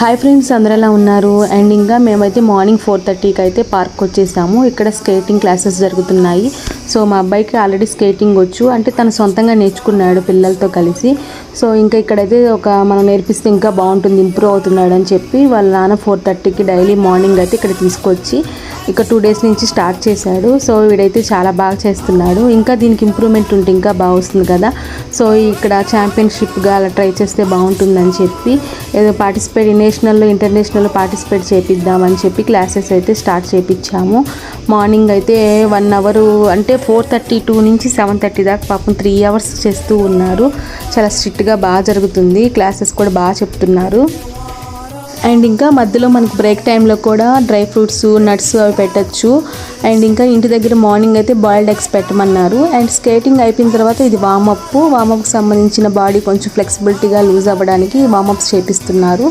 Hi friends అందరు ఎలా ఉన్నారు? అండ్ ఇంకా మేమైతే మార్నింగ్ ఫోర్ థర్టీకి అయితే పార్క్ వచ్చేసాము ఇక్కడ స్కేటింగ్ క్లాసెస్ జరుగుతున్నాయి. సో మా అబ్బాయికి ఆల్రెడీ స్కేటింగ్ వచ్చు. అంటే తను సొంతంగా నేర్చుకున్నాడు పిల్లలతో కలిసి. సో ఇంకా ఇక్కడైతే ఒక మనం నేర్పిస్తే ఇంకా బాగుంటుంది ఇంప్రూవ్ అవుతున్నాడు అని చెప్పి వాళ్ళ నాన్న ఫోర్ థర్టీకి డైలీ మార్నింగ్ అయితే ఇక్కడ తీసుకొచ్చి ఇక టూ డేస్ నుంచి స్టార్ట్ చేశాడు. సో వీడైతే చాలా బాగా చేస్తున్నాడు. ఇంకా దీనికి ఇంప్రూవ్మెంట్ ఉంటే ఇంకా బాగా వస్తుంది కదా. సో ఇక్కడ ఛాంపియన్షిప్గా అలా ట్రై చేస్తే బాగుంటుందని చెప్పి ఏదో పార్టిసిపేట్ నేషనల్లో ఇంటర్నేషనల్లో పార్టిసిపేట్ చేపిద్దామని చెప్పి క్లాసెస్ అయితే స్టార్ట్ చేపించాము మార్నింగ్ అయితే వన్ అవరు అంటే ఫోర్ థర్టీ టూ నుంచి సెవెన్ థర్టీ దాకా పాపం త్రీ అవర్స్ చేస్తూ ఉన్నారు. చాలా స్ట్రిక్ట్గా బాగా జరుగుతుంది. క్లాసెస్ కూడా బాగా చెప్తున్నారు. అండ్ ఇంకా మధ్యలో మనకు బ్రేక్ టైంలో కూడా డ్రై ఫ్రూట్స్ నట్స్ అవి పెట్టచ్చు. అండ్ ఇంకా ఇంటి దగ్గర మార్నింగ్ అయితే బాయిల్డ్ ఎగ్స్ పెట్టమన్నారు. అండ్ స్కేటింగ్ అయిపోయిన తర్వాత ఇది వామప్ వామప్కి సంబంధించిన బాడీ కొంచెం ఫ్లెక్సిబిలిటీగా లూజ్ అవ్వడానికి వామప్స్ చేపిస్తున్నారు.